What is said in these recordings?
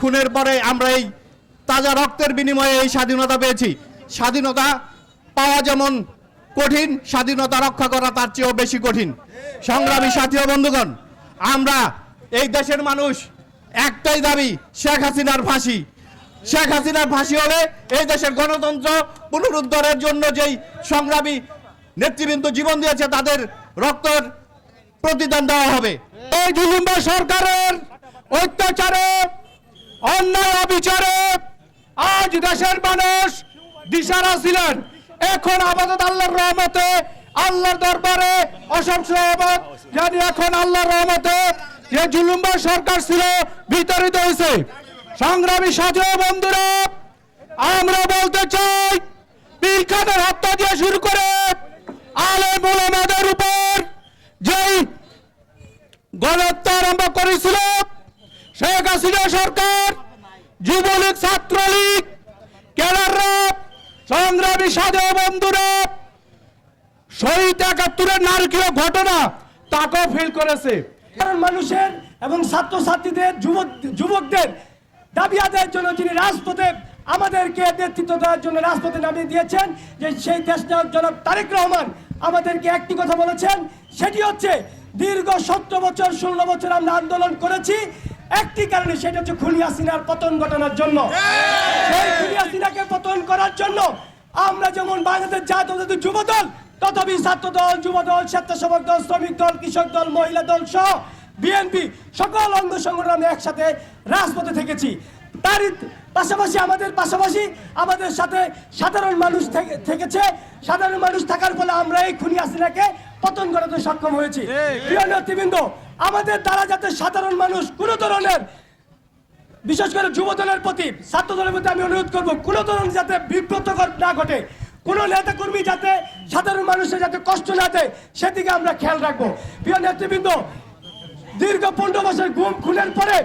খুনের পরে আমরা এই তাজা রক্তের বিনিময়ে এই স্বাধীনতা পেয়েছি। স্বাধীনতা পাওয়া যেমন কঠিন, স্বাধীনতা রক্ষা করা তার চেয়েও বেশি কঠিন। সংগ্রামী সাথী বন্ধুগণ, আমরা এই দেশের মানুষ, একটাই দাবি, শেখ হাসিনার ফাঁসি। শেখ হাসিনার ফাঁসি হলে এই দেশের গণতন্ত্র পুনরুদ্ধারের জন্য যেই সংগ্রামী নেতৃবৃন্দ জীবন দিয়েছে, তাদের রক্তের প্রতিদান দেওয়া হবে। এই জুলুম্বা সরকারের অত্যাচারে, অন্যায় অবিচারে আজ দেশের মানুষ দিশারা ছিলেন। এখন আপাতত আল্লাহর রহমতে, আল্লাহর দরবারে অসংখ্য রহমত জানি এখন আল্লাহর রহমতে যে জুলুম্বা সরকার ছিল বিতরিত হয়েছে। সংগ্রামী সাথী বন্ধুরা, আমরা বলতে চাই, পীর খানের হত্যা দিয়ে শুরু করে শেখ সরকার, যুবলীগ, ছাত্রলীগ ক্যাডাররা বন্ধুরা শহীদ একাত্তরের নারকীয় ঘটনা তাকেও ফিল করেছে। মানুষের এবং যুবক, যুবকদের দাবি আদায়ের জন্য যিনি রাজপথে আমাদেরকে নেতৃত্ব দেওয়ার জন্য রাজপথে নামিয়ে দিয়েছেন, যে সেই দেশ জনাব তারেক রহমান আমাদেরকে একটি কথা বলেছেন, সেটি হচ্ছে দীর্ঘ সত্তর বছর, ষোলো বছর আমরা আন্দোলন করেছি একটি কারণে সেটা হচ্ছে খুনি হাসিনার পতন ঘটানোর জন্য। সেই খুনি হাসিনাকে পতন করার জন্য আমরা যেমন বাংলাদেশ জাতীয় যুব দল তথাপি ছাত্র দল যুব দল স্বেচ্ছাসেবক দল শ্রমিক দল কৃষক দল মহিলা দল সহ বিএনপি সকল অঙ্গ সংগঠন আমরা একসাথে রাজপথে থেকেছি। তার পাশাপাশি আমাদের পাশাপাশি আমাদের সাথে সাধারণ মানুষ থেকে- থেকেছে। সাধারণ মানুষ থাকার ফলে আমরা এই খুনি হাসিনাকে পতন করাতে সক্ষম হয়েছি। প্রিয় নেতৃবৃন্দ আমাদের দ্বারা যাতে সাধারণ মানুষ কোনো ধরনের, বিশেষ করে যুব দলের প্রতি ছাত্র দলের প্রতি আমি অনুরোধ করব, কোনো ধরনের যাতে বিব্রতকর না ঘটে, কোনো নেতা কর্মী যাতে সাধারণ মানুষের যাতে কষ্ট না দেয়, সেদিকে আমরা খেয়াল রাখব। প্রিয় নেতৃবৃন্দ, দীর্ঘ পনেরো বছর গুম খুনের পরে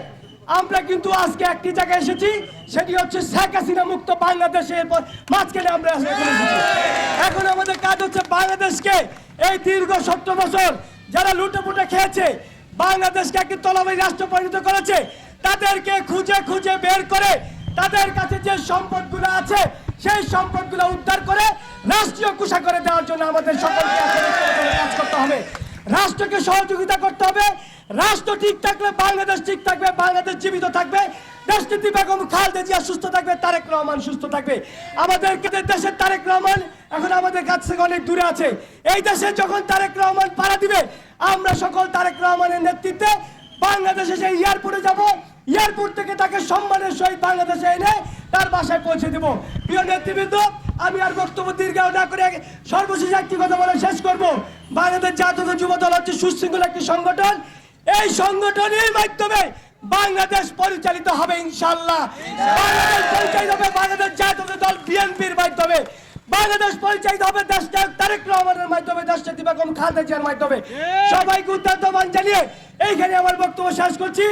আমরা কিন্তু আজকে একটি জায়গায় এসেছি, সেটি হচ্ছে শেখ হাসিনা মুক্ত বাংলাদেশের মাঝখানে আমরা এখানে এখন আমাদের কাজ হচ্ছে বাংলাদেশকে এই দীর্ঘ সত্তর বছর যারা লুটে পুটে খেয়েছে বাংলাদেশকে একটি তলবাই রাষ্ট্র পরিণত করেছে। তাদেরকে খুঁজে খুঁজে বের করে তাদের কাছে যে সম্পদগুলো আছে, সেই সম্পদগুলো উদ্ধার করে রাষ্ট্রীয় কুষা করে দেওয়ার জন্য আমাদের সকলকে কাজ করতে হবে। রাষ্ট্রকে সহযোগিতা করতে হবে। রাষ্ট্র ঠিক থাকলে বাংলাদেশ ঠিক থাকবে, বাংলাদেশ জীবিত থাকবে। দেশনীতি বেগম খালেদা জিয়া সুস্থ থাকবে, তারেক রহমান সুস্থ থাকবে। আমাদের দেশের তারেক রহমান এখন আমাদের কাছ থেকে অনেক দূরে আছে। এই দেশে যখন তারেক রহমান পাড়া দিবে, আমরা সকল তারেক রহমানের নেতৃত্বে বাংলাদেশে সেই এয়ারপোর্টে যাব। এয়ারপোর্ট থেকে তাকে সম্মানের সহিত বাংলাদেশে এনে তার বাসায় পৌঁছে দেব। প্রিয় নেতৃবৃন্দ, আমি আর বক্তব্য দীর্ঘায়ু না করে সর্বশেষ একটি কথা বলে শেষ করব। বাংলাদেশ জাতীয় যুব দল হচ্ছে সুশৃঙ্খল একটি সংগঠন। এই সংগঠনের মাধ্যমে বাংলাদেশ পরিচালিত হবে ইনশাল্লাহ বাংলাদেশ পরিচালিত হবে বাংলাদেশ জাতীয় দল বিএনপির মাধ্যমে। বাংলাদেশ পরিচালিত হবে দেশ নায়ক তারেক রহমানের মাধ্যমে দেশ নেত্রী বেগম খালেদা জিয়ার মাধ্যমে। সবাইকে উদ্যান জানিয়ে এইখানে আমার বক্তব্য শেষ করছি।